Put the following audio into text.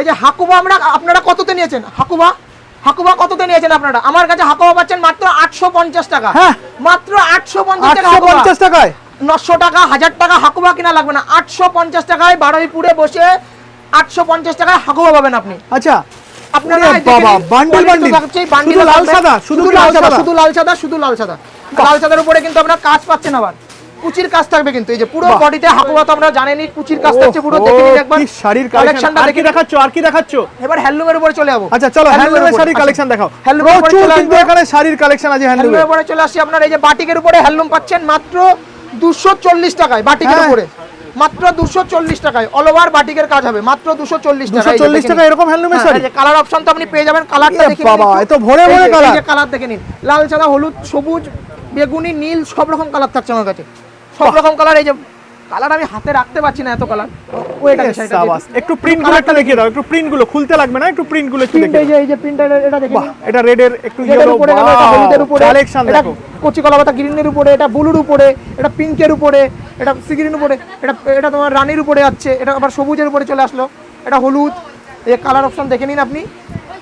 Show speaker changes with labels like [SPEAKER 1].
[SPEAKER 1] এই যে হাকুবা আমরা আপনারা কততে নিয়েছেন? হাকুবা? হাকুবা কততে নিয়েছেন আপনারা? আমার কাছে হাকুবা পাচ্ছেন মাত্র আটশো পঞ্চাশ টাকা।
[SPEAKER 2] হ্যাঁ।
[SPEAKER 1] মাত্র আটশো পঞ্চাশ টাকা।
[SPEAKER 2] পঞ্চাশ টাকায়?
[SPEAKER 1] নশো টাকা হাজার টাকা হাকুবা কিনা লাগবে না। আটশো পঞ্চাশ টাকায় বারুইপুরে বসে আটশো পঞ্চাশ টাকায় হাকুবা পাবেন আপনি।
[SPEAKER 2] আচ্ছা।
[SPEAKER 1] আপনারা
[SPEAKER 2] বাবা, bundle শুধু লাল সাদা, শুধু
[SPEAKER 1] লাল সাদা? শুধু লাল সাদা শুধু লাল সাদা। লাল সাদার উপরে কিন্তু আপনারা কাজ পাচ্ছেন আবার। কুচির কাজ থাকবে কিন্তু এই যে পুরো বডিতে হাকুবা তো আমরা জানেনই কুচির কাজ থাকছে পুরো দেখে নিন একবার।
[SPEAKER 2] শাড়ির কালেকশন
[SPEAKER 1] কালেকশনটা দেখে
[SPEAKER 2] দেখাচ্ছ আর কি দেখাচ্ছ?
[SPEAKER 1] এবার হ্যান্ডলুমের উপরে চলে যাব।
[SPEAKER 2] আচ্ছা চলো হ্যান্ডলুমের শাড়ির কালেকশন দেখাও।
[SPEAKER 1] হ্যান্ডলুমের উপরে চলে
[SPEAKER 2] কিন্তু এখানে শাড়ির কালেকশন আছে হ্যান্ডলুমের
[SPEAKER 1] উপরে চলে আসছি আপনার এই যে বাটিকের উপরে হ্যান্ডলুম পাচ্ছেন মাত্র দুশো চল্লিশ টাকায় বাটিকের
[SPEAKER 2] হ্যাঁ।
[SPEAKER 1] উপরে। মাত্র দুশো চল্লিশ টাকায় অল ওভার বাটিকের কাজ হবে মাত্র দুশো চল্লিশ টাকা
[SPEAKER 2] দুশো চল্লিশ টাকা এরকম হ্যান্ডলুমের শাড়ি?
[SPEAKER 1] কালার অপশন তো আপনি পেয়ে যাবেন কালারটা দেখে
[SPEAKER 2] বাবা, এ তো ভরে ভরে colour।
[SPEAKER 1] কালার দেখে নিন। লাল সাদা হলুদ সবুজ বেগুনি নীল সব রকম কালার থাকছে আমার কাছে। সব রকম কালার এই যে কালার আমি হাতে রাখতে পারছি না এত কালার।
[SPEAKER 2] একটু প্রিন্টগুলো একটু দেখিয়ে দাও একটু প্রিন্টগুলো খুলতে লাগবে না? একটু প্রিন্টগুলো একটু দেখিয়ে
[SPEAKER 1] এই যে এই যে প্রিন্ট এটা দেখে
[SPEAKER 2] এটা রেডের একটু
[SPEAKER 1] রেডের
[SPEAKER 2] ইয়েলো
[SPEAKER 1] উপরে এটা হলুদের উপরে।
[SPEAKER 2] কালেকশন দেখো।
[SPEAKER 1] কচি কলা পাতা গ্রিনের উপরে এটা ব্লুর উপরে এটা পিঙ্কের উপরে এটা সিগ্রিন উপরে এটা এটা তোমার রানীর উপরে যাচ্ছে এটা আবার সবুজের উপরে চলে আসলো। এটা হলুদ এই কালার অপশন দেখে নিন আপনি।